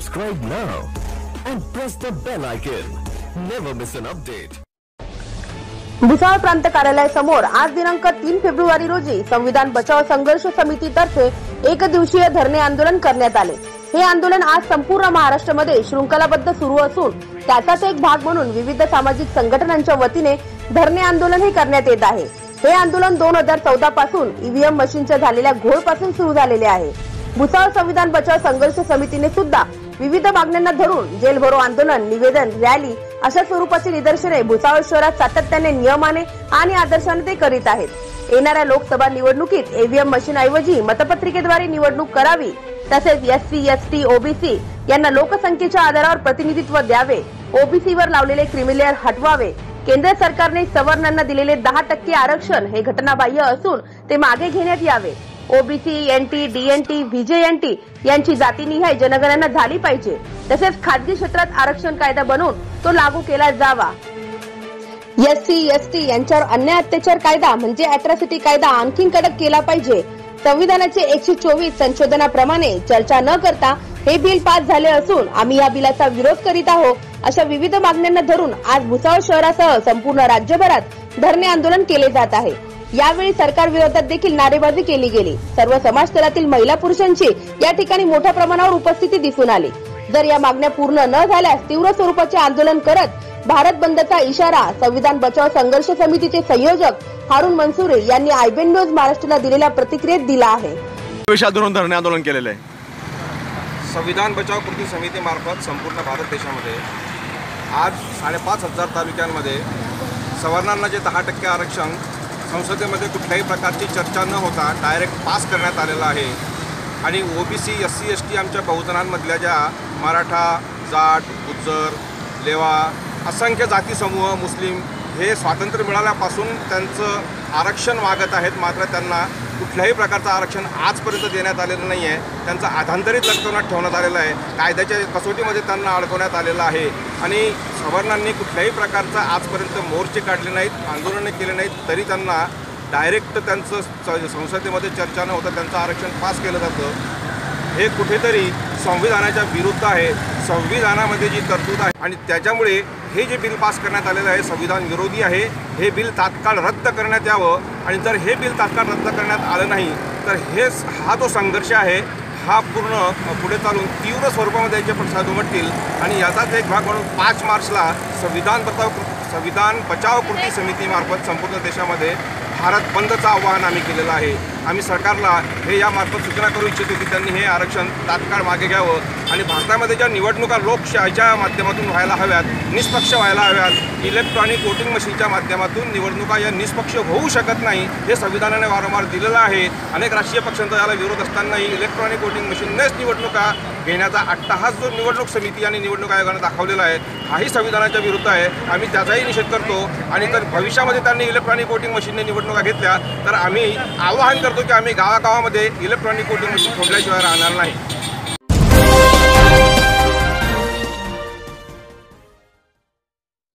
Subscribe now and press the bell icon. Never miss an update. Bhusawal प्रांत कार्यालयासमोर आज दिनांक तीन फेब्रुवारी रोजी संविधान बचाव संघर्ष समितीतर्फे एक दिवसीय धरणे आंदोलन करण्यात आले हे आंदोलन आज संपूर्ण महाराष्ट्रामध्ये शृंखलाबद्ध सुरू असून त्याचाच एक भाग म्हणून विविध सामाजिक संघटनांच्या वतीने धरणे आंदोलन हे करण्यात येत आहे हे आंदोलन दोन हजार चौदा पासून ईव्हीएम मशीनच्या झालेल्या घोळपासून सुरू झालेले आहे भुसावळ संविधान बचाव संघर्ष समितीने सुद्धा विविध मागण्यांना धरून जेल भरो आंदोलन निवेदन रॅली अशा स्वरूपाची निदर्शने भुसावळ शहरात सातत्याने नियमाने आणि आदर्शाने ते करीत आहेत. येणाऱ्या लोकसभा निवडणुकीत ईव्हीएम मशीन ऐवजी मतपत्रिकेद्वारे निवडणूक करावी तसेच एससी एसटी ओबीसी यांना लोकसंख्येच्या आधारावर प्रतिनिधित्व द्यावे ओबीसी वर लावलेले क्रिमिलेअर हटवावे केंद्र सरकारने सवर्णांना दिलेले दहा टक्के आरक्षण हे घटनाबाह्य असून ते मागे घेण्यात यावे. ओबीसी एनटी डीएनटी व्हीजेएनटी यांची जातीनिहाय जनगणना झाली पाहिजे. तसेच खाजगी क्षेत्रात आरक्षण कायदा बनवून तो लागू केला जावा. एससी एसटी यांच्यावर अन्याय अत्याचार कायदा म्हणजे अॅट्रॉसिटी कायदा आणखी कडक केला पाहिजे. संविधानाचे एकशे चोवीस संशोधनाप्रमाणे चर्चा न करता हे बिल पास झाले असून आम्ही या बिलाचा विरोध करीत आहोत. अशा विविध मागण्यांना धरून आज भुसावळ शहरासह संपूर्ण राज्यभरात धरणे आंदोलन केले जात आहे. यावेळी सरकार विरोधात देखील नारेबाजी केली गेली. सर्व समाजस्तरातील महिला पुरुषांची या ठिकाणी मोठ्या प्रमाणावर उपस्थिती दिसून आली. जर या मागण्या पूर्ण न झाल्यास तीव्र स्वरूपाचे आंदोलन करत भारत बंदचा इशारा संविधान बचाव संघर्ष समितीचे संयोजक हारून मनसुरे यांनी आयबेन न्यूज महाराष्ट्राला दिलेल्या प्रतिक्रियेत दिला आहे. धरून धरणे आंदोलन केलेलं आहे. संविधान बचाव कृती समितीमार्फत संपूर्ण भारत देशामध्ये आज साडेपाच हजार तालुक्यांमध्ये सवर्णांना जे दहा टक्के आरक्षण संसदेमध्ये कुठल्याही प्रकारची चर्चा न होता डायरेक्ट पास करण्यात आलेला आहे. आणि O B C S C S T आमच्या बहुजनांमधल्या ज्या मराठा जाट गुज्जर लेवा असंख्य जाती समूह मुस्लिम हे स्वातंत्र्य मिळाल्यापासून त्यांचं आरक्षण मागत आहेत मात्र त्यांना कुठल्याही प्रकारचं आरक्षण आजपर्यंत देण्यात आलेलं नाही आहे. त्यांचं आधांतरित लटकवण्यात ठेवण्यात आलेलं आहे. कायद्याच्या कसोटीमध्ये त्यांना अडकवण्यात आलेलं आहे. आणि सवर्णांनी कुठल्याही प्रकारचा आजपर्यंत मोर्चे काढले नाहीत आंदोलने केले नाहीत तरी त्यांना डायरेक्ट त्यांचं संसदेमध्ये चर्चा न होता त्यांचं आरक्षण पास केलं जातं. हे कुठेतरी संविधानाच्या विरुद्ध आहे. संविधानामध्ये जी तरतूद आहे आणि त्याच्यामुळे हे जे बिल पास करण्यात आलेलं आहे संविधान विरोधी आहे हे बिल तात्काळ रद्द करण्यात यावं. आणि जर हे बिल तात्काळ रद्द करण्यात आलं नाही तर हे हा जो संघर्ष आहे हा पूर्ण पुढे चालून तीव्र स्वरूपामध्ये याचे प्रसाद उमटतील. आणि याचाच एक भाग म्हणून पाच मार्चला संविधान बचाव कृ- संविधान बचाव कृती समितीमार्फत संपूर्ण देशामध्ये भारत बंदचं आव्हान आम्ही केलेलं आहे. आम्ही सरकारला हे यामार्फत सूचना करू इच्छितो की त्यांनी हे आरक्षण तात्काळ मागे घ्यावं. आणि भारतामध्ये ज्या निवडणुका लोकशाहीच्या माध्यमातून व्हायला हव्यात निष्पक्ष व्हायला हव्यात इलेक्ट्रॉनिक वोटिंग मशीनच्या माध्यमातून निवडणुका या निष्पक्ष होऊ शकत नाही हे संविधानाने वारंवार दिलेलं आहे. अनेक राष्ट्रीय पक्षांचा याला विरोध असतानाही इलेक्ट्रॉनिक वोटिंग मशीननेच निवडणुका घेण्याचा अट्टहास जो निवडणूक समिती आणि निवडणूक आयोगाने दाखवलेला आहे हाही संविधानाच्या विरुद्ध आहे. आम्ही त्याचाही निषेध करतो. आणि जर भविष्यामध्ये त्यांनी इलेक्ट्रॉनिक वोटिंग मशीनने निवडणुका घेतल्या तर आम्ही आवाहन करतो की आम्ही गावागावामध्ये इलेक्ट्रॉनिक वोटिंग मशीन सोडल्याशिवाय राहणार नाही.